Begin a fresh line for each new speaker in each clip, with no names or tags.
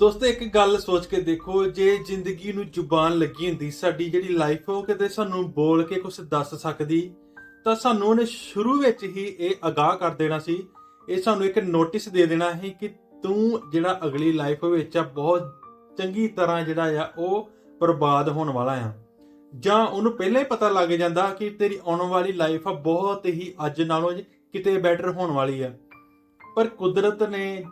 ਦੋਸਤੋ, ਇੱਕ ਗੱਲ ਸੋਚ ਕੇ ਦੇਖੋ, ਜੇ ਜ਼ਿੰਦਗੀ ਨੂੰ ਜ਼ੁਬਾਨ ਲੱਗੀ ਹੁੰਦੀ, ਸਾਡੀ ਜਿਹੜੀ ਲਾਈਫ ਉਹ ਕਿਤੇ ਸਾਨੂੰ ਬੋਲ ਕੇ ਕੁਝ ਦੱਸ ਸਕਦੀ, ਤਾਂ ਸਾਨੂੰ ਉਹਨੇ ਸ਼ੁਰੂ ਵਿੱਚ ਹੀ ਇਹ ਅਗਾਹ ਕਰ ਦੇਣਾ ਸੀ। ਇਹ ਸਾਨੂੰ ਇੱਕ ਨੋਟਿਸ ਦੇ ਦੇਣਾ ਸੀ ਕਿ ਤੂੰ ਜਿਹੜਾ ਅਗਲੀ ਲਾਈਫ ਵਿੱਚ ਆ, ਬਹੁਤ ਚੰਗੀ ਤਰ੍ਹਾਂ ਜਿਹੜਾ ਆ, ਉਹ ਬਰਬਾਦ ਹੋਣ ਵਾਲਾ ਆ। ਜਾਂ ਉਹਨੂੰ ਪਹਿਲਾਂ ਹੀ ਪਤਾ ਲੱਗ ਜਾਂਦਾ ਕਿ ਤੇਰੀ ਆਉਣ ਵਾਲੀ ਲਾਈਫ ਆ, ਬਹੁਤ ਹੀ ਅੱਜ ਨਾਲੋਂ ਕਿਤੇ ਬੈਟਰ ਹੋਣ ਵਾਲੀ ਆ। ਪਰ ਕੁਦਰਤ ਨੇ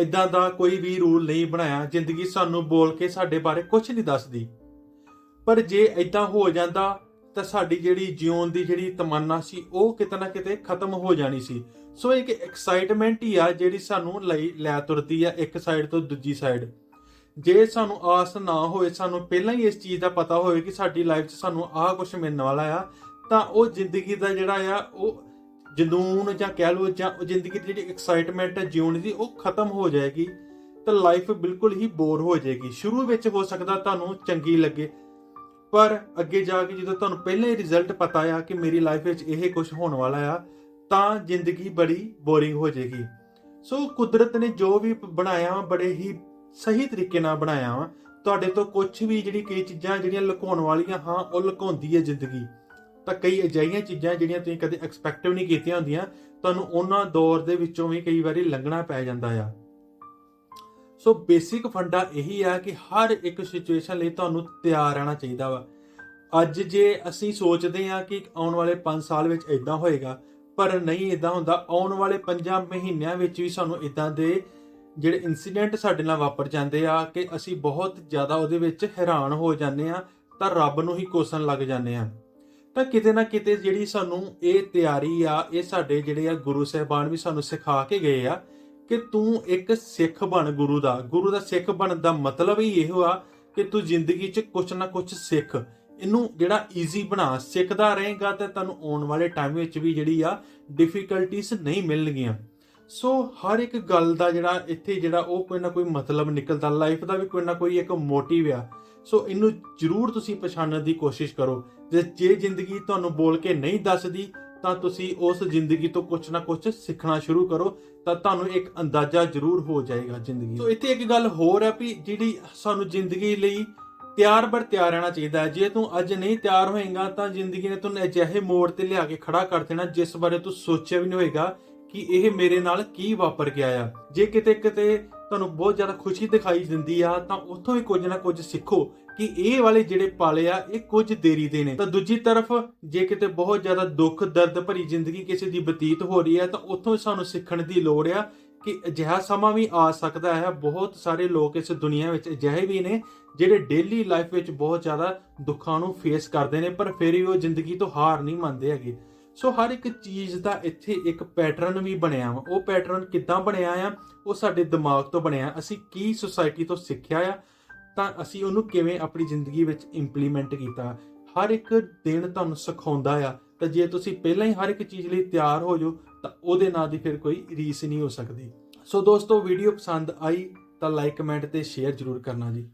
ਇਦਾਂ ਦਾ ਕੋਈ ਵੀ ਰੂਲ ਨਹੀਂ ਬਣਾਇਆ, ਜ਼ਿੰਦਗੀ ਸਾਨੂੰ ਬੋਲ ਕੇ ਸਾਡੇ ਬਾਰੇ ਕੁਝ ਨਹੀਂ ਦੱਸਦੀ। ਪਰ ਜੇ ਇਦਾਂ ਹੋ ਜਾਂਦਾ, ਤਾਂ ਸਾਡੀ ਜਿਹੜੀ ਜਿਉਣ ਦੀ ਜਿਹੜੀ ਤਮੰਨਾ ਸੀ, ਉਹ ਕਿਤੇ ਨਾ ਕਿਤੇ ਖਤਮ ਹੋ ਜਾਣੀ ਸੀ। ਸੋ ਇੱਕ ਐਕਸਾਈਟਮੈਂਟ ਹੀ ਆ ਜਿਹੜੀ ਸਾਨੂੰ ਲਈ ਲੈ ਤੁਰਦੀ ਆ ਇੱਕ ਸਾਈਡ ਤੋਂ ਦੂਜੀ ਸਾਈਡ ਜੇ ਸਾਨੂੰ ਆਸ ਨਾ ਹੋਏ, ਸਾਨੂੰ ਪਹਿਲਾਂ ਹੀ ਇਸ ਚੀਜ਼ ਦਾ ਪਤਾ ਹੋਵੇ ਕਿ ਸਾਡੀ ਲਾਈਫ 'ਚ ਸਾਨੂੰ ਆਹ ਕੁਝ ਮਿਲਣ ਵਾਲਾ ਆ, ਤਾਂ ਉਹ ਜ਼ਿੰਦਗੀ ਦਾ ਜਿਹੜਾ ਆ, ਉਹ ਜਨੂਨ ਜਾਂ ਕਹਿ ਲਓ ਜਾਂ ਜ਼ਿੰਦਗੀ ਦੀ ਜਿਹੜੀ ਐਕਸਾਈਟਮੈਂਟ ਹੈ ਜਿਉਣ ਦੀ, ਉਹ ਖਤਮ ਹੋ ਜਾਏਗੀ, ਤਾਂ ਲਾਈਫ ਬਿਲਕੁਲ ਹੀ ਬੋਰ ਹੋ ਜਾਏਗੀ। ਸ਼ੁਰੂ ਵਿੱਚ ਹੋ ਸਕਦਾ ਤੁਹਾਨੂੰ ਚੰਗੀ ਲੱਗੇ, ਪਰ ਅੱਗੇ ਜਾ ਕੇ ਜਦੋਂ ਤੁਹਾਨੂੰ ਪਹਿਲਾਂ ਹੀ ਰਿਜ਼ਲਟ ਪਤਾ ਆ ਕਿ ਮੇਰੀ ਲਾਈਫ ਵਿੱਚ ਇਹ ਕੁਝ ਹੋਣ ਵਾਲਾ ਆ, ਤਾਂ ਜ਼ਿੰਦਗੀ ਬੜੀ ਬੋਰਿੰਗ ਹੋ ਜਾਏਗੀ। ਸੋ ਕੁਦਰਤ ਨੇ ਜੋ ਵੀ ਬਣਾਇਆ ਵਾ, ਬੜੇ ਹੀ ਸਹੀ ਤਰੀਕੇ ਨਾਲ ਬਣਾਇਆ ਵਾ। ਤੁਹਾਡੇ ਤੋਂ ਕੁਝ ਵੀ ਜਿਹੜੀ ਕਈ ਚੀਜ਼ਾਂ ਜਿਹੜੀਆਂ ਲੁਕਾਉਣ ਵਾਲੀਆਂ ਹਾਂ, ਉਹ ਲੁਕਾਉਂਦੀ ਹੈ ਜ਼ਿੰਦਗੀ। ਤਾਂ ਕਈ ਅਜਿਹੀਆਂ ਚੀਜ਼ਾਂ ਜਿਹੜੀਆਂ ਤੁਸੀਂ ਕਦੇ ਐਕਸਪੈਕਟਿਵ ਨਹੀਂ ਕੀਤੀਆਂ ਹੁੰਦੀਆਂ, ਤੁਹਾਨੂੰ ਉਹਨਾਂ ਦੌਰ ਦੇ ਵਿੱਚੋਂ ਵੀ ਕਈ ਵਾਰੀ ਲੰਘਣਾ ਪੈ ਜਾਂਦਾ ਆ। ਸੋ ਬੇਸਿਕ ਫੰਡਾ ਇਹੀ ਆ ਕਿ ਹਰ ਇੱਕ ਸਿਚੁਏਸ਼ਨ ਲਈ ਤੁਹਾਨੂੰ ਤਿਆਰ ਰਹਿਣਾ ਚਾਹੀਦਾ ਵਾ। ਅੱਜ ਜੇ ਅਸੀਂ ਸੋਚਦੇ ਹਾਂ ਕਿ ਆਉਣ ਵਾਲੇ 5 ਸਾਲ ਵਿੱਚ ਇਦਾਂ ਹੋਏਗਾ, ਪਰ ਨਹੀਂ ਇਦਾਂ ਹੁੰਦਾ, ਆਉਣ ਵਾਲੇ 5 ਮਹੀਨਿਆਂ ਵਿੱਚ ਵੀ ਸਾਨੂੰ ਇਦਾਂ ਦੇ ਜਿਹੜੇ ਇਨਸੀਡੈਂਟ ਸਾਡੇ ਨਾਲ ਵਾਪਰ ਜਾਂਦੇ ਆ ਕਿ ਅਸੀਂ ਬਹੁਤ ਜ਼ਿਆਦਾ ਉਹਦੇ ਵਿੱਚ ਹੈਰਾਨ ਹੋ ਜਾਂਦੇ ਆ ਤਾਂ ਰੱਬ ਨੂੰ ਹੀ ਕੋਸਣ ਲੱਗ ਜਾਂਦੇ ਆ ਤਾਂ ਕਿਤੇ ਨਾ ਕਿਤੇ ਜਿਹੜੀ ਸਾਨੂੰ ਇਹ ਤਿਆਰੀ ਆ, ਇਹ ਸਾਡੇ ਜਿਹੜੇ ਆ ਗੁਰੂ ਸਾਹਿਬਾਨ ਵੀ ਸਾਨੂੰ ਸਿਖਾ ਕੇ ਗਏ ਆ ਕਿ ਤੂੰ ਇੱਕ ਸਿੱਖ ਬਣ ਗੁਰੂ ਦਾ। ਗੁਰੂ ਦਾ ਸਿੱਖ ਬਣਨ ਦਾ ਮਤਲਬ ਹੀ ਇਹੋ ਆ ਕਿ ਤੂੰ ਜ਼ਿੰਦਗੀ 'ਚ ਕੁਛ ਨਾ ਕੁਛ ਸਿੱਖ। ਇਹਨੂੰ ਜਿਹੜਾ ਈਜ਼ੀ ਬਣਾ, ਸਿੱਖਦਾ ਰਹੇਗਾ ਤਾਂ ਤੁਹਾਨੂੰ ਆਉਣ ਵਾਲੇ ਟਾਈਮ ਵਿੱਚ ਵੀ ਜਿਹੜੀ ਆ ਡਿਫਿਕਲਟੀਜ਼ ਨਹੀਂ ਮਿਲਣਗੀਆਂ। ਸੋ ਹਰ ਇੱਕ ਗੱਲ ਦਾ ਜਿਹੜਾ ਇੱਥੇ ਜਿਹੜਾ ਉਹ ਕੋਈ ਨਾ ਕੋਈ ਮਤਲਬ ਨਿਕਲਦਾ। ਲਾਈਫ ਦਾ ਵੀ ਕੋਈ ਨਾ ਕੋਈ ਇੱਕ ਮੋਟਿਵ ਆ। ਸੋ ਇਹਨੂੰ ਜਰੂਰ ਤੁਸੀਂ ਪਛਾਣਨ ਦੀ ਕੋਸ਼ਿਸ਼ ਕਰੋ। ਜੇ ਜੇ ਜ਼ਿੰਦਗੀ ਤੁਹਾਨੂੰ ਬੋਲ ਕੇ ਨਹੀਂ ਦੱਸਦੀ, ਤਾਂ ਤੁਸੀਂ ਉਸ ਜ਼ਿੰਦਗੀ ਤੋਂ ਕੁਝ ਨਾ ਕੁਝ ਸਿੱਖਣਾ ਸ਼ੁਰੂ ਕਰੋ, ਤਾਂ ਤੁਹਾਨੂੰ ਇੱਕ ਅੰਦਾਜ਼ਾ ਜ਼ਰੂਰ ਹੋ ਜਾਏਗਾ ਜ਼ਿੰਦਗੀ ਤੋਂ ਇੱਥੇ ਇੱਕ ਗੱਲ ਹੋਰ ਹੈ ਵੀ ਜਿਹੜੀ ਸਾਨੂੰ ਜ਼ਿੰਦਗੀ ਲਈ ਤਿਆਰ ਬਰ ਤਿਆਰ ਰਹਿਣਾ ਚਾਹੀਦਾ ਹੈ। ਜੇ ਤੂੰ ਅੱਜ ਨਹੀਂ ਤਿਆਰ ਹੋਏਗਾ, ਤਾਂ ਜ਼ਿੰਦਗੀ ਨੇ ਤੈਨੂੰ ਅਜਿਹੇ ਮੋੜ ਤੇ ਲਿਆ ਕੇ ਖੜਾ ਕਰ ਦੇਣਾ, ਜਿਸ ਬਾਰੇ ਤੂੰ ਸੋਚਿਆ ਵੀ ਨਹੀਂ ਹੋਏਗਾ ਕਿ ਇਹ ਮੇਰੇ ਨਾਲ ਕੀ ਵਾਪਰ ਗਿਆ ਆ। ਜੇ ਕਿਤੇ ਕਿਤੇ ਤੁਹਾਨੂੰ ਬਹੁਤ ਜ਼ਿਆਦਾ ਖੁਸ਼ੀ ਦਿਖਾਈ ਦਿੰਦੀ ਆ, ਤਾਂ ਉੱਥੋਂ ਵੀ ਕੁਝ ਨਾ ਕੁਝ ਸਿੱਖੋ ਕਿ ਇਹ ਵਾਲੇ ਜਿਹੜੇ ਪਾਲੇ ਆ, ਇਹ ਕੁਝ ਦੇਰੀ ਦੇ ਨੇ। ਤਾਂ ਦੂਜੀ ਤਰਫ, ਜੇ ਕਿਤੇ ਬਹੁਤ ਜ਼ਿਆਦਾ ਦੁੱਖ, ਦਰਦ ਭਰੀ ਜ਼ਿੰਦਗੀ ਕਿਸੇ ਦੀ ਬਤੀਤ ਹੋ ਰਹੀ ਹੈ ਤਾਂ ਉੱਥੋਂ ਸਾਨੂੰ ਸਿੱਖਣ ਦੀ ਲੋੜ ਆ ਕਿ ਅਜਿਹਾ ਸਮਾਂ ਵੀ ਆ ਸਕਦਾ ਹੈ। ਬਹੁਤ ਸਾਰੇ ਲੋਕ ਇਸ ਦੁਨੀਆ ਵਿੱਚ ਅਜਿਹੇ ਵੀ ਨੇ, ਜਿਹੜੇ ਡੇਲੀ ਲਾਈਫ ਵਿੱਚ ਬਹੁਤ ਜ਼ਿਆਦਾ ਦੁੱਖਾਂ ਨੂੰ ਫੇਸ ਕਰਦੇ ਨੇ, ਪਰ ਫਿਰ ਵੀ ਉਹ ਜ਼ਿੰਦਗੀ ਤੋਂ ਹਾਰ ਨਹੀਂ ਮੰਨਦੇ ਹੈਗੇ। ਸੋ ਹਰ ਇੱਕ ਚੀਜ਼ ਦਾ ਇੱਥੇ ਇੱਕ ਪੈਟਰਨ ਵੀ ਬਣਿਆ ਵਾ। ਉਹ ਪੈਟਰਨ ਕਿੱਦਾਂ ਬਣਿਆ ਆ, ਉਹ ਸਾਡੇ ਦਿਮਾਗ ਤੋਂ ਬਣਿਆ। ਅਸੀਂ ਕੀ ਸੁਸਾਇਟੀ ਤੋਂ ਸਿੱਖਿਆ ਆ, ਤਾਂ ਅਸੀਂ ਉਹਨੂੰ ਕਿਵੇਂ ਆਪਣੀ ਜ਼ਿੰਦਗੀ ਵਿੱਚ ਇੰਪਲੀਮੈਂਟ ਕੀਤਾ। ਹਰ ਇੱਕ ਦਿਨ ਤੁਹਾਨੂੰ ਸਿਖਾਉਂਦਾ ਆ, ਤਾਂ ਜੇ ਤੁਸੀਂ ਪਹਿਲਾਂ ਹੀ ਹਰ ਇੱਕ ਚੀਜ਼ ਲਈ ਤਿਆਰ ਹੋ ਜਾਓ, ਤਾਂ ਉਹਦੇ ਨਾਲ ਦੀ ਫਿਰ ਕੋਈ ਰੀਸ ਨਹੀਂ ਹੋ ਸਕਦੀ। ਸੋ ਦੋਸਤੋ ਵੀਡੀਓ ਪਸੰਦ ਆਈ ਤਾਂ ਲਾਈਕ ਕਮੈਂਟ ਤੇ ਸ਼ੇਅਰ ਜ਼ਰੂਰ ਕਰਨਾ ਜੀ।